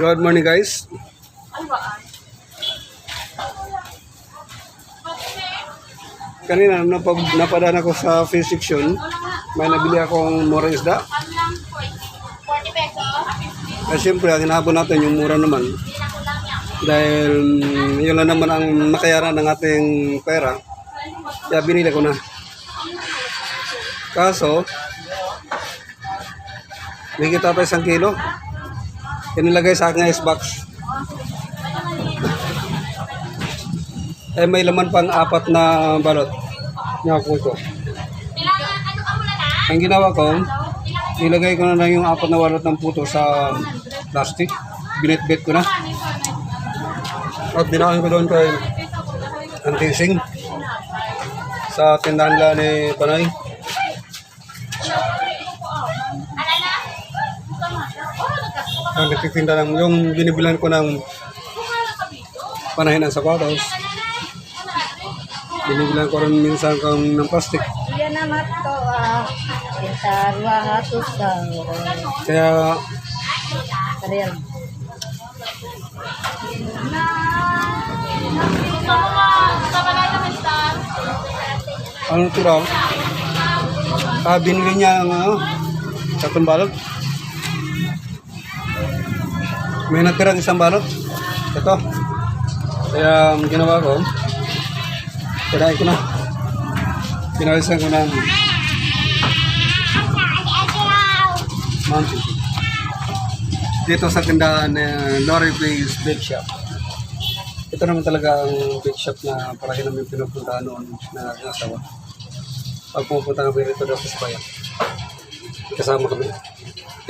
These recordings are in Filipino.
Good morning guys. Kanina napab napadaan ako sa fish section. May nabili akong mura isda. 40 pesos. Eh siyempre, ang hinahabol natin yung mura naman. Dahil mm, yun lang naman ang makayaran ng ating pera. Kaya binili ko na. Kaso, may kita pa isang kilo. Inilagay sa aking icebox. Eh may laman pang apat na balot. Kailangan, ano ka muna na? Ang ginawa ko, nilagay ko na lang yung apat na balot ng puto sa plastic. Binitbit ko na. At dinakain ko doon kay Antising sa tindahan nila ni Panay. Ano na? Ang nagtitinda ng, yung binibilan ko ng Panay ng sapatos. Binibilan ko rin minsan kang ng plastic. Ah, sa Kaya sa ano ito raw? Ah, binili niya ang ano, tatlong balot. May natirang isang balot. Ito. Kaya ang ginawa ko, kinain ko na. Pinalisan ko ng mountain. Dito sa tindahan na Lorry Place Bake Shop. Ito naman talaga ang bake shop na palagi namin pinupuntahan noon na asawa. Pag pupunta kami rito daw sa bayan. Kasama kami.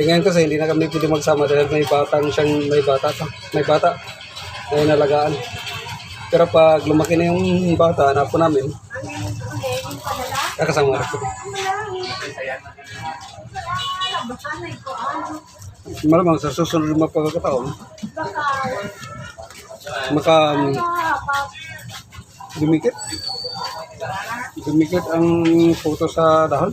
Tingnan kasi hindi na kami pwede magsama dahil may batang siyang may bata pa. May bata na inalagaan. Pero pag lumaki na yung bata, anak po namin, kakasama rin kami. Malamang sa susunod na pagkakataon, maka um, dumikit. Dumikit ang photo sa dahon.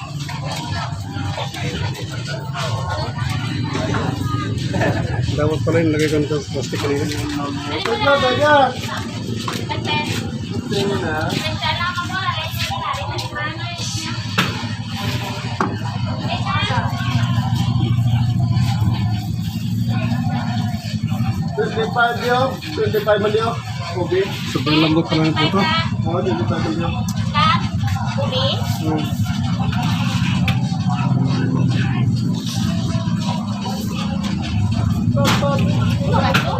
Dapat pala yung lagay ko nito sa plastic kanina. Twenty-five yun. Twenty-five. Sobrang lambot pala ng photo. Oo, twenty-five yun. Kat? Uli? Hmm. Look at that.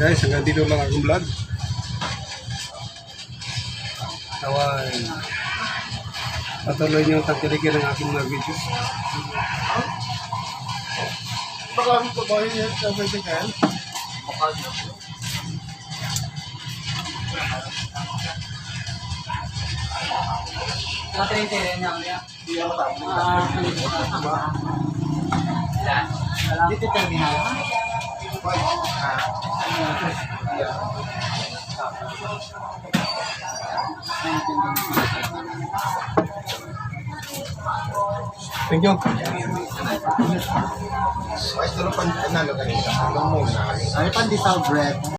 Guys, hanggang dito lang akong vlog. Naway. Patuloy niyo ang tagkiligin ng aking mga videos. Baka ang babae niya sa vertical. Dito terminal. Thank you. Ay, ito na pan, ano, ganito. Ano muna. Ano pa di bread?